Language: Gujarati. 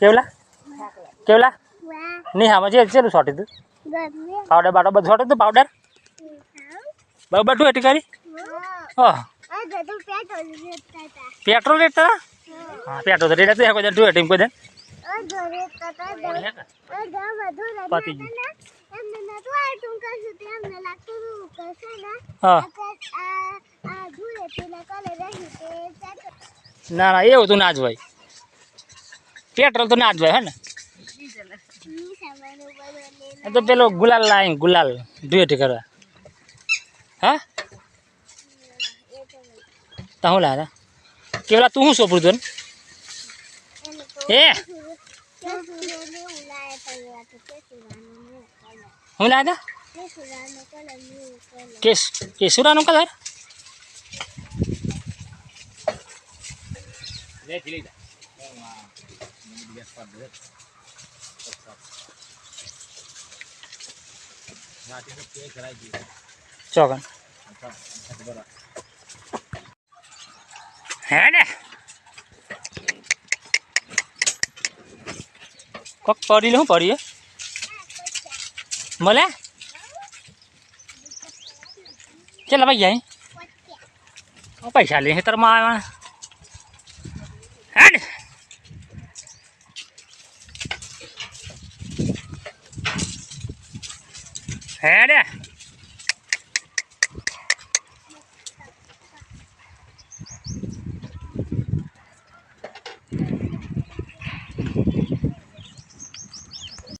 કેવલા? કેવલા? નહીં હા મજા ચેલું સોટી તું પાવડર બાવડર બધું સોટી તું પાવડર બરાબર તું એટી કરી? પેટ્રોલ રેટ તારા હા. પેટ્રોલ રેટ હતું કોઈ તું એટી કોઈ દે ના ના એવું તું ના જ હોય. પેટ્રોલ તો ના જ હોય, હે ને? તો પેલો ગુલાલ લાય ગુલાલ ડ્યુએટ કરવા. હા? તા હું લાયા કેવલા, તું શું સોપડું તું એ હું લાયા તા? કેસ, કેસુરાનો કલર ચોકન. હે ને? કોક પડી લે હું પડી મળે ચલા ભાઈ જાય પૈસા લે ખેતરમાં આવ્યા હે ને હે ને